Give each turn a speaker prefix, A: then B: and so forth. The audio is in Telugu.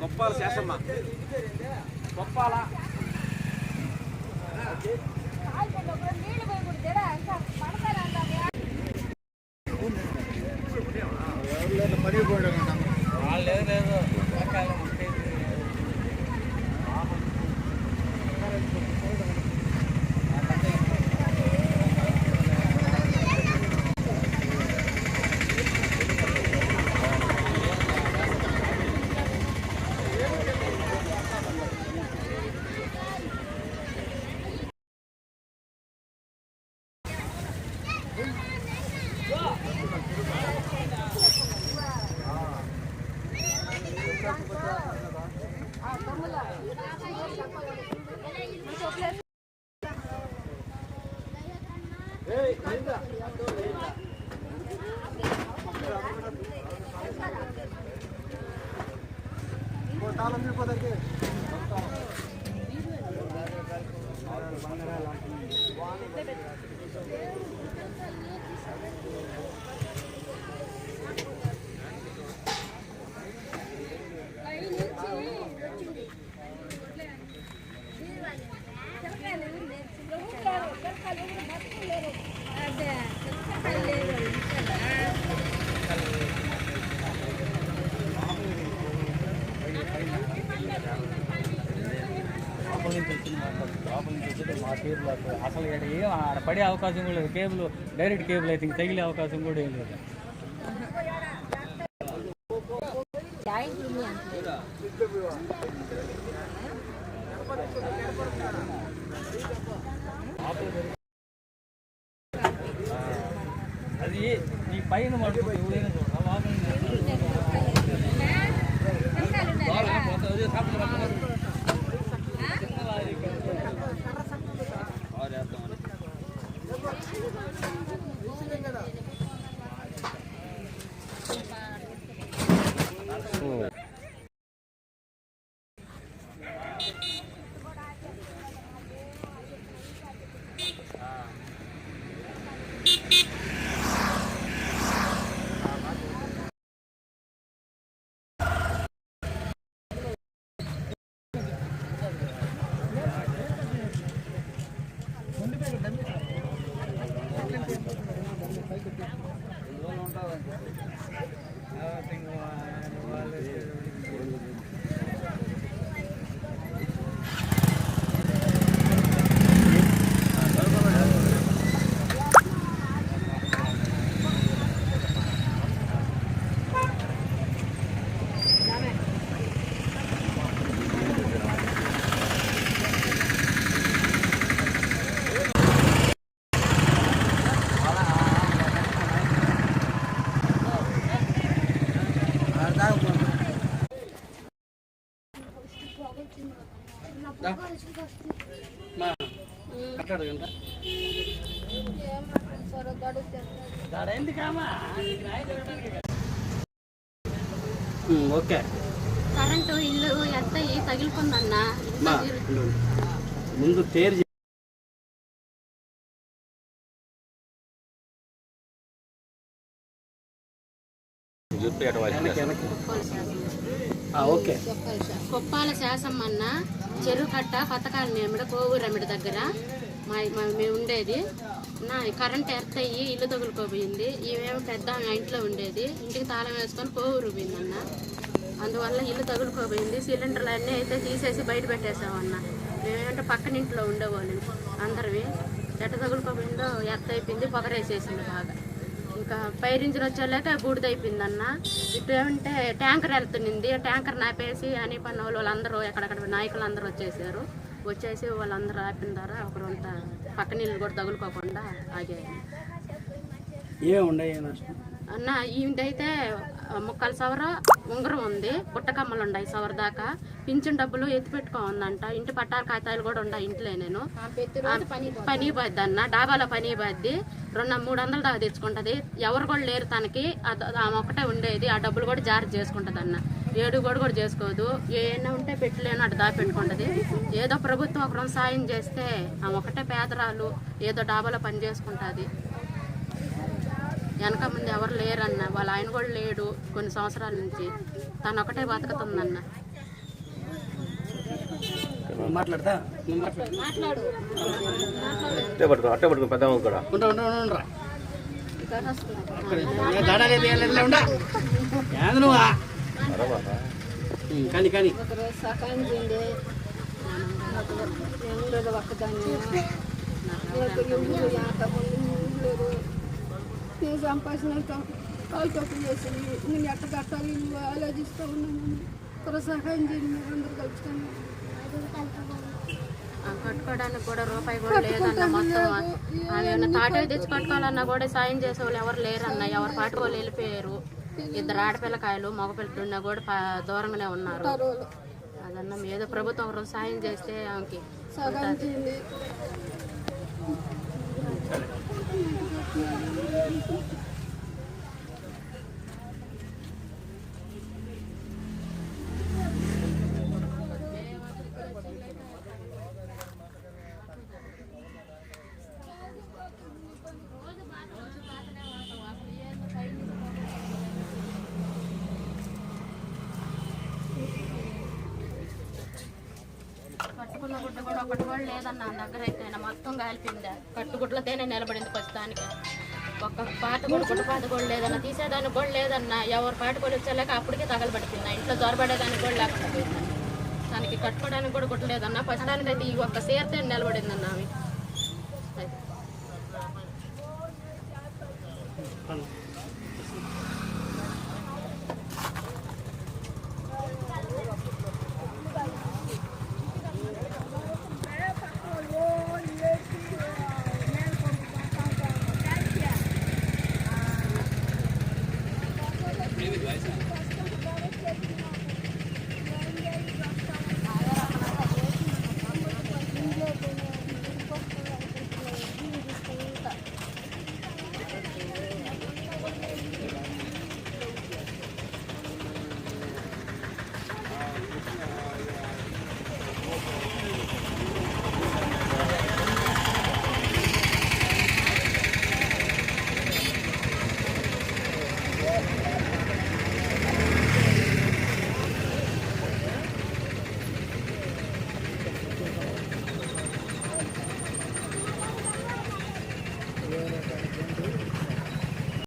A: గొప్పాల శేషమ్మ గొప్పాల
B: నీళ్ళు పోయి కొడితేరా
A: లోపల నుంచి వచ్చింది లోపల నుంచి మా కేబుల్ అసలు- ఇక్కడ ఏం ఆడ పడే అవకాశం కూడా లేదు కేబుల్ డైరెక్ట్ కేబుల్ అయితే ఇంక తగిలే అవకాశం కూడా ఏం లేదు అది ఈ పైన మటుకు ఎవరైనా ఓకే.
B: కరెంటు ఇల్లు ఎంత తగిలిపోందన్న.
A: ముందు తేరు ఓకే.
B: కుప్పాల శాసం అన్న చెరువు కట్ట కొత్తకాల నేమిడ కోవూరమిడ దగ్గర మా మా- మేము ఉండేది. నా కరెంట్ ఎర్త్ అయ్యి ఇల్లు తగులుకోపోయింది ఈమెమో పెద్ద ఇంట్లో ఉండేది. ఇంటికి తాళం వేసుకొని కోవూరు పోయిందన్న. అందువల్ల ఇల్లు తగులుకోపోయింది సిలిండర్లు అన్నీ అయితే తీసేసి బయట పెట్టేసామన్న మేమేమంటే పక్కన ఇంట్లో ఉండేవాళ్ళం అందరివి. ఎట్ట తగులుకోపోయిందో ఎర్త్ అయిపోయింది పొగరేసేసింది బాగా. ఇంకా పైరించిన వచ్చేలాక బూడిద అయిపోయిందన్న. ఇటు ఏమంటే ట్యాంకర్ వెళ్తుంది ట్యాంకర్ నాపేసి అని పన్న వాళ్ళు వాళ్ళందరూ ఎక్కడెక్కడ నాయకులు అందరూ వచ్చేసారు. వచ్చేసి వాళ్ళందరూ ఆపిన ద్వారా ఒకరంతా పక్క నీళ్ళు కూడా తగులుకోకుండా ఆగాయి
A: నష్టం?
B: అన్న ఈవిడైతే ముక్కల సవర ఉంగరం ఉంది పుట్టకమ్మలు ఉన్నాయి సవర దాకా. పింఛన్ డబ్బులు ఎత్తి పెట్టుకోందంట ఇంటి పట్టాల కాగితాలు కూడా ఉన్నాయి ఇంట్లో నేను. పని బాద్ది అన్న డాబాలో పని బాద్ది రెండు మూడు వందల దాకా తెచ్చుకుంటది. ఎవరు కూడా లేరు తనకి. ఆమె ఒక్కటే ఉండేది. ఆ డబ్బులు కూడా జారీ చేసుకుంటది అన్న ఏడు కూడా కూడా చేసుకోదు. ఏమైనా ఉంటే పెట్టలేను అటు దా పెట్టుకుంటది. ఏదో ప్రభుత్వం ఒకరం సాయం చేస్తే ఆమె ఒకటే పేదరాలు ఏదో డాబాలో పని చేసుకుంటుంది. వెనక ముందు ఎవరు లేరన్న వాళ్ళ ఆయన కూడా లేడు కొన్ని సంవత్సరాల నుంచి. తను ఒకటే బతుకుతుందన్న.
C: మాట్లాడతా? నువ్వు మాట్లాడు
D: పెద్ద
C: కానీ కానీ.
B: ఒక్కదాన్ని
E: నేను నేను ఎట్ట కట్టాలి ఆలోచిస్తూ ఉన్నాను త్వర సహాయం చేయండి మీరు అందరు
B: కట్టుకోవడానికి కూడా రూపాయి కూడా లేదన్న మొత్తం. ఆమె ఏమన్నా తాటే తెచ్చి కట్టుకోవాలన్నా కూడా సాయం చేసే వాళ్ళు ఎవరు లేరన్న ఎవరు పాటు వాళ్ళు వెళ్ళిపోయారు. ఇద్దరు ఆడపిల్లకాయలు మగపిల్లలున్నా కూడా దూరంగానే ఉన్నారు. అదన్నా ఏదో ప్రభుత్వం సాయం చేస్తే ఆమెకి Thank you. కూడా ఒకటి కూడా లేదన్న దగ్గర అయితే మొత్తం కాలిపోయింది. కట్టుగుడ్లతోనే నిలబడింది ప్రస్తుతానికి ఒక్క పాట కూడా గుడ్డ పాట కూడా లేదన్న తీసేదానికి కూడా లేదన్న ఎవరు పాట కూడా వచ్చేలాక అప్పటికే తగలబడిపోయింది ఇంట్లో దొరబడేదానికి కూడా లేకుండా దానికి కట్టుకోవడానికి కూడా గుడ్డ లేదన్న ప్రస్తుతానికి అయితే ఈ ఒక్క సీరతే నిలబడిందన్న ఆమె.